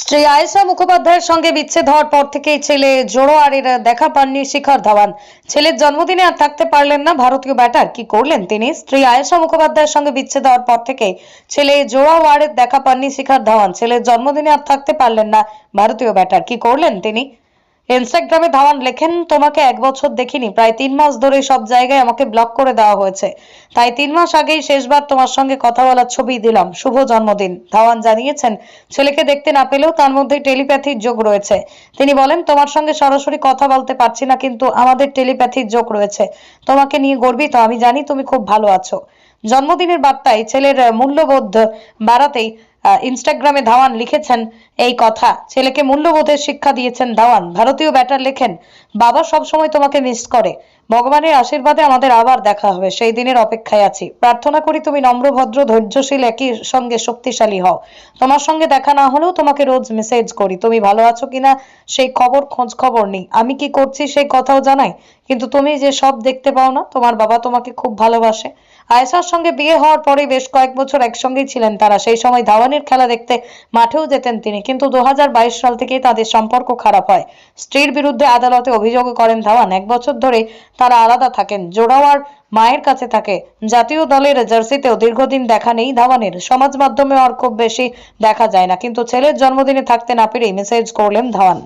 স্ত্রী আয়েশা মুখোপাধ্যায়ের সঙ্গে বিচ্ছেদ হওয়ার পর থেকেই ছেলে জোড়োয়ারের দেখা পাননি শিখর ধাওয়ান। ছেলের জন্মদিনে আর থাকতে পারলেন না ভারতীয় ব্যাটার। কি করলেন তিনি? স্ত্রী আয়েশা মুখোপাধ্যায়ের সঙ্গে বিচ্ছেদ হওয়ার পর থেকে ছেলে জোড়াওয়ারের দেখা পাননি শিখর ধাওয়ান। ছেলের জন্মদিনে আর থাকতে পারলেন না ভারতীয় ব্যাটার। কি করলেন তিনি? ইনস্টাগ্রামে ধাওয়ান লেখেন, তোমাকে এক বছর দেখিনি, প্রায় তিন মাস ধরে সব জায়গায় আমাকে ব্লক করে দেওয়া হয়েছে। তাই তিন মাস আগেই শেষবার তোমার সঙ্গে কথা বলার ছবি দিলাম। শুভ জন্মদিন। ধাওয়ান জানিয়েছেন, ছেলেকে দেখতে না পেলেও তার মধ্যে টেলিপ্যাথির যোগ রয়েছে। তিনি বলেন, তোমার সঙ্গে সরাসরি কথা বলতে পারছি না, কিন্তু আমাদের টেলিপ্যাথির যোগ রয়েছে। তোমাকে নিয়ে গর্বিত, আমি জানি তুমি খুব ভালো আছো। জন্মদিনের বার্তায় ছেলের মূল্যবোধ বাড়াতেই ইনস্টাগ্রামে ধাওয়ান লিখেছেন এই কথা। ছেলেকে মূল্যবোধের শিক্ষা দিয়েছেন ধাওয়ান। ভারতীয় ব্যাটার লেখেন, বাবা সবসময় তোমাকে মিস করে। ভগবানের আশীর্বাদে আমাদের আবার দেখা হবে। সেই দিনের অপেক্ষায় আছি। প্রার্থনা করি তুমি নম্রভদ্র, ধৈর্যশীল, একই সঙ্গে শক্তিশালী হও। তোমার সঙ্গে দেখা না হলেও তোমাকে রোজ মেসেজ করি। তুমি ভালো আছো কিনা সেই খবর খোঁজ খবর নেই। আমি কি করছি সেই কথাও জানাই? কিন্তু তুমি যে সব দেখতে পাও না, তোমার বাবা তোমাকে খুব ভালোবাসে। আয়েশার সঙ্গে বিয়ে হওয়ার পরে বেশ কয়েক বছর একসঙ্গেই ছিলেন তারা। সেই সময় ধাওয়ানের খেলা দেখতে মাঠেও যেতেন তিনি। কিন্তু দু হাজার বাইশ সাল থেকেই তাদের সম্পর্ক খারাপ হয়। স্ত্রীর বিরুদ্ধে আদালতে অভিযোগ করেন ধাওয়ান। এক বছর ধরে তারা আলাদা থাকেন। জোড়াওয়ার মায়ের কাছে থাকে। জাতীয় দলের জার্সিতেও দীর্ঘদিন দেখা নেই ধাওয়ানের। সমাজ মাধ্যমে আর খুব বেশি দেখা যায় না। কিন্তু ছেলের জন্মদিনে থাকতে না পেরেই মেসেজ করলেন ধাওয়ান।